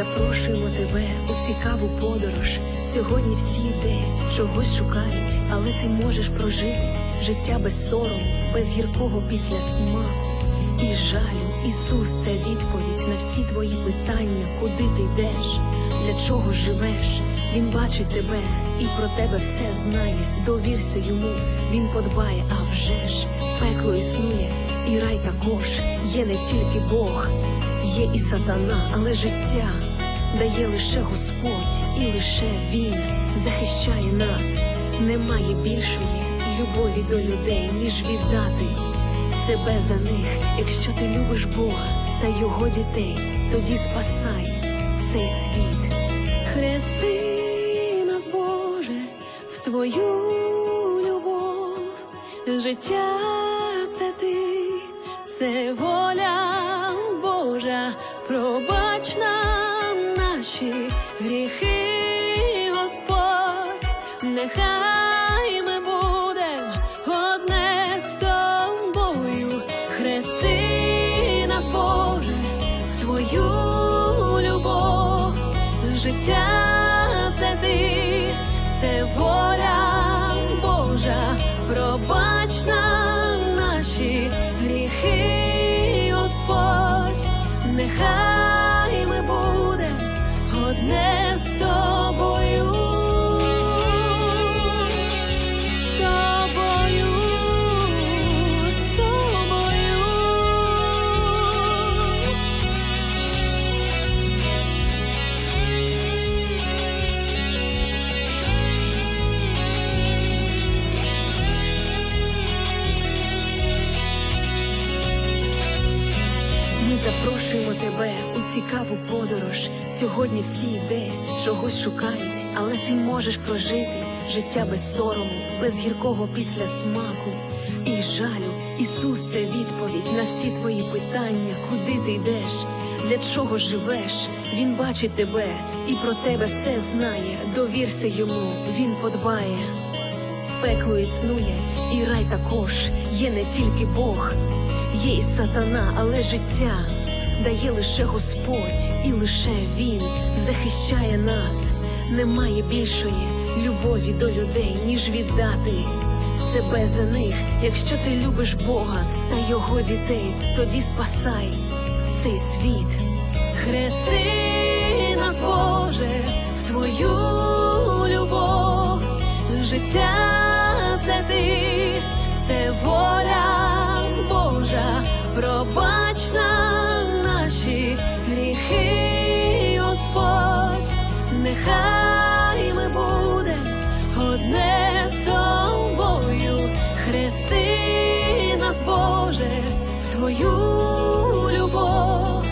запрошуємо тебе у цікаву подорож. Сьогодні всі десь чогось шукають, але ти можеш прожити життя без сорому, без гіркого після смаку і жалю. Ісус це відповідь на всі твої питання, куди ти йдеш, для чого живеш. Він бачить тебе і про тебе все знає. Довірся йому, він подбає, а вже ж пекло існує, і рай також є не тільки Бог, є і сатана, але життя дає лише Господь, і лише Він захищає нас. Немає більшої любові до людей, ніж віддати себе за них. Якщо ти любиш Бога та його дітей, тоді спасай цей світ. Хрести нас, Боже, в твою любов, життя це ти, це воля Божа, пробач нам наші гріхи, Господь, нехай ми будем одне з тобою, хрести нас, Боже, в твою любов, життя це ти, це воля Ми запрошуємо тебе у цікаву подорож. Сьогодні всі десь чогось шукають, але ти можеш прожити життя без сорому, без гіркого після смаку і жалю. Ісус це відповідь на всі твої питання, куди ти йдеш, для чого живеш. Він бачить тебе і про тебе все знає. Довірся йому, він подбає. Пекло існує, і рай також є не тільки Бог, є і сатана, але життя дає лише Господь, і лише Він захищає нас. Немає більшої любові до людей, ніж віддати себе за них. Якщо ти любиш Бога та його дітей, тоді спасай цей світ. Хрести нас, Боже, в твою любов, життя це ти, це воля пробач наші гріхи, Господь, нехай ми будем одне з тобою, хрести нас, Боже, в твою любов,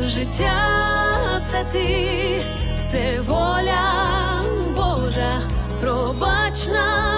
життя це ти, це воля Божа, пробач нам